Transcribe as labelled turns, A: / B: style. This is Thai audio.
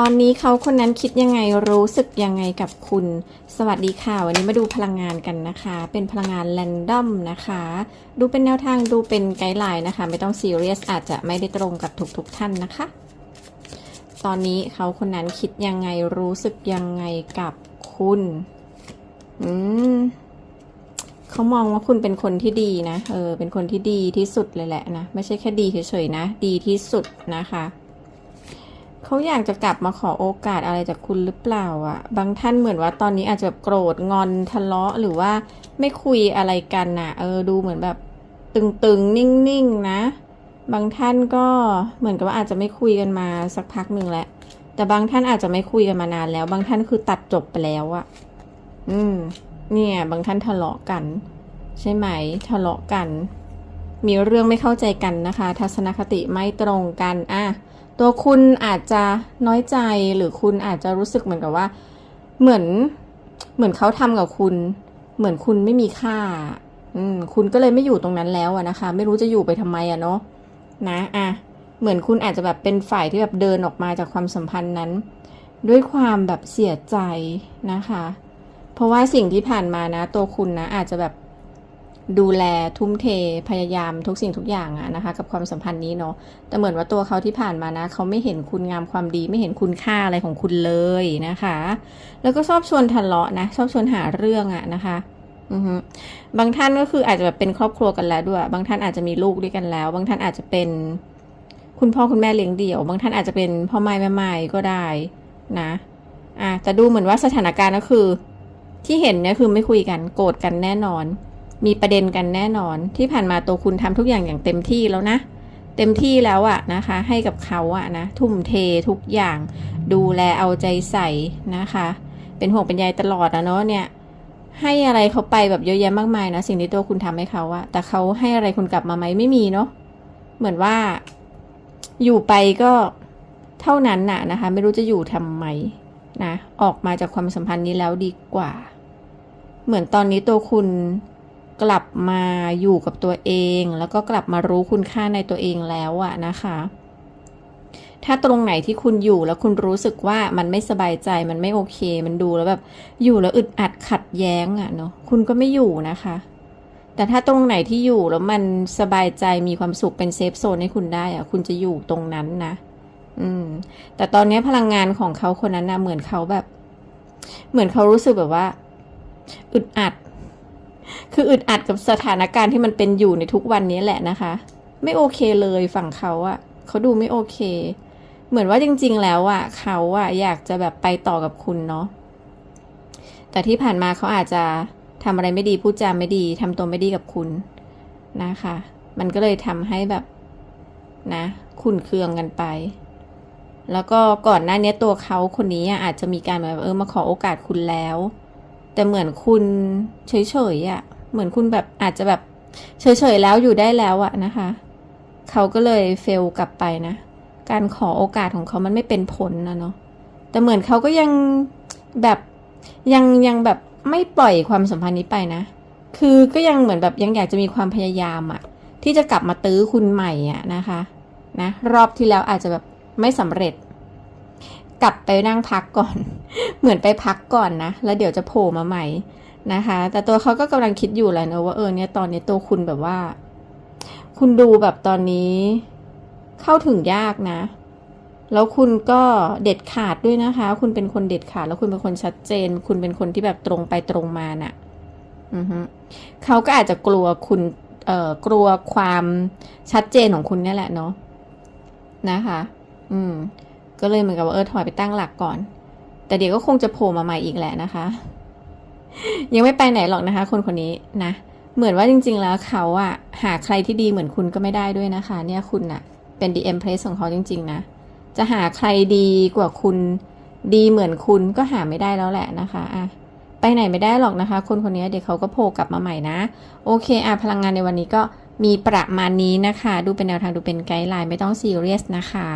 A: ตอนนี้เขาคนนั้นคิดยังไงรู้สึกยังไงกับคุณ สวัสดีค่ะ วันนี้มาดูพลังงานกันนะคะ เป็นพลังงานแรนดอมนะคะ ดูเป็นแนวทางดูเป็นไกด์ไลน์นะคะ ไม่ต้องซีเรียสอาจจะไม่ได้ตรงกับทุกๆทท่านนะคะ ตอนนี้เขาคนนั้นคิดยังไงรู้สึกยังไงกับคุณ อืมเขามองว่าคุณเป็นคนที่ดีนะเออเป็นคนที่ดีที่สุดเลยแหละนะไม่ใช่แค่ดีเฉยๆนะ ดีที่สุดนะคะ เขาอยากจะกลับมาขอโอกาสอะไรจากคุณหรือเปล่าอะ่ะบางท่านเหมือนว่าตอนนี้อาจจะแบบโกรธงอนทะเลาะหรือว่าไม่คุยอะไรกันน่ะเออดูเหมือนแบบตึงๆ นิ่งๆนะ บางท่านก็เหมือนกับว่าอาจจะไม่คุยกันมาสักพักหนึ่งแล้วแต่บางท่านอาจจะไม่คุยกันมานานแล้ว บางท่านคือตัดจบไปแล้วอะอืม เนี่ย บางท่านทะเลาะกัน ใช่ไหมทะเลาะกัน มีเรื่องไม่เข้าใจกันนะคะ ทัศนคติไม่ตรงกันอะตัวคุณอาจจะน้อยใจหรือคุณอาจจะรู้สึกเหมือนกับว่า เหมือนเหมือนเขาทำกับคุณ เหมือนคุณไม่มีค่า อืมคุณก็เลยไม่อยู่ตรงนั้นแล้วอะนะคะ ไม่รู้จะอยู่ไปทำไมอะเนาะนะอะเหมือนคุณอาจจะแบบเป็นฝ่ายที่แบบเดินออกมาจากความสัมพันธ์นั้น ด้วยความแบบเสียใจนะคะ เพราะว่าสิ่งที่ผ่านมานะ ตัวคุณนะอาจจะแบบ ดูแลทุ่มเทพยายามทุกสิ่งทุกอย่างอะนะคะ กับความสัมพันธ์นี้เนาะแต่เหมือนว่าตัวเขาที่ผ่านมานะ เขาไม่เห็นคุณงามความดีไม่เห็นคุณค่าอะไรของคุณเลยนะคะ แล้วก็ชอบชวนทะเลาะนะ ชอบชวนหาเรื่องอะนะคะบางท่านก็คืออาจจะแบบเป็นครอบครัวกันแล้วด้วย บางท่านอาจจะมีลูกด้วยกันแล้ว บางท่านอาจจะเป็นคุณพ่อคุณแม่เลี้ยงเดี่ยว บางท่านอาจจะเป็นพ่อไม้แม่ไม้ก็ได้นะอะแต่ดูเหมือนว่าสถานการณ์ก็คือ ที่เห็นเนี่ยคือไม่คุยกันโกรธกันแน่นอน มีประเด็นกันแน่นอนที่ผ่านมาตัวคุณทำทุกอย่างอย่างเต็มที่แล้วนะ เต็มที่แล้วอะนะคะ ให้กับเขาอะนะทุ่มเททุกอย่าง ดูแลเอาใจใส่นะคะ เป็นห่วงเป็นใยตลอดอะเนาะเนี่ยให้อะไรเขาไปแบบเยอะแยะมากมายนะสิ่งที่ตัวคุณทำให้เขาอะแต่เขาให้อะไรคุณกลับมาไหมไม่มีเนาะเหมือนว่า อยู่ไปก็เท่านั้นน่ะนะคะ ไม่รู้จะอยู่ทำไมนะออกมาจากความสัมพันธ์นี้แล้วดีกว่า เหมือนตอนนี้ตัวคุณ กลับมาอยู่กับตัวเอง แล้วก็กลับมารู้คุณค่าในตัวเองแล้วอะนะคะ ถ้าตรงไหนที่คุณอยู่แล้วคุณรู้สึกว่ามันไม่สบายใจมันไม่โอเค มันดูแล้วแบบอยู่แล้วอึดอัดขัดแย้งอะเนาะคุณก็ไม่อยู่นะคะ แต่ถ้าตรงไหนที่อยู่แล้วมันสบายใจมีความสุขเป็นเซฟโซนให้คุณได้อะคุณจะอยู่ตรงนั้นนะอืม แต่ตอนนี้พลังงานของเขาคนนั้นนะเหมือนเขาแบบ เหมือนเขารู้สึกแบบว่า อึดอัด คืออึดอัดกับสถานการณ์ที่มันเป็นอยู่ในทุกวันนี้แหละนะคะ ไม่โอเคเลยฝั่งเขาอะเขาดูไม่โอเค เหมือนว่าจริง ๆ แล้วอะเขาอะอยากจะแบบไปต่อกับคุณเนาะแต่ที่ผ่านมาเขาอาจจะทำอะไรไม่ดีพูดจาไม่ดีทำตัวไม่ดีกับคุณนะคะ มันก็เลยทำให้แบบนะขุนเคืองกันไป แล้วก็ก่อนหน้านี้ตัวเขาคนนี้อะอาจจะมีการแบบเออมาขอโอกาสคุณแล้ว แต่เหมือนคุณเฉยๆอะ่ะ เหมือนคุณแบบอาจจะแบบเฉยๆแล้วอยู่ได้แล้วอะนะคะ เขาก็เลยเฟลกลับไปนะ การขอโอกาสของเขามันไม่เป็นผลนะเนาะแต่เหมือนเขาก็ยังแบบยังยังแบบไม่ปล่อยความสัมพันธ์นี้ไปนะ คือก็ยังเหมือนแบบยังอยากจะมีความพยายามอะที่จะกลับมาตื้อคุณใหม่อะนะคะนะรอบที่แล้วอาจจะแบบไม่สำเร็จ กลับไปนั่งพักก่อน เหมือนไปพักก่อนนะ แล้วเดี๋ยวจะโผล่มาใหม่ นะคะ แต่ตัวเขาก็กำลังคิดอยู่แหละนะว่าเออเนี่ยตอนนี้ตัวคุณแบบว่า คุณดูแบบตอนนี้ เข้าถึงยากนะ แล้วคุณก็เด็ดขาดด้วยนะคะ คุณเป็นคนเด็ดขาด แล้วคุณเป็นคนชัดเจน คุณเป็นคนที่แบบตรงไปตรงมาน่ะอือฮึเขาก็อาจจะกลัวคุณเอ่อกลัวความชัดเจนของคุณเนี่ยแหละเนาะนะคะ อืม ก็เลยเหมือนกับว่าเออถอยไปตั้งหลักก่อน แต่เดี๋ยวก็คงจะโผล่มาใหม่อีกแหละนะคะ ยังไม่ไปไหนหรอกนะคะ คนคนนี้นะ เหมือนว่าจริง ๆ แล้วเขาอะหาใครที่ดีเหมือนคุณก็ไม่ได้ด้วยนะคะ เนี่ยคุณอะเป็น the empress ของเขาจริง ๆ นะ จะหาใครดีกว่าคุณดีเหมือนคุณก็หาไม่ได้แล้วแหละนะคะอะไปไหนไม่ได้หรอกนะคะ คนคนนี้เดี๋ยวเขาก็โผล่กลับมาใหม่นะ โอเคอะพลังงานในวันนี้ก็มีประมาณนี้นะคะ ดูเป็นแนวทางดูเป็นไกด์ไลน์ไม่ต้องซีเรียสนะคะ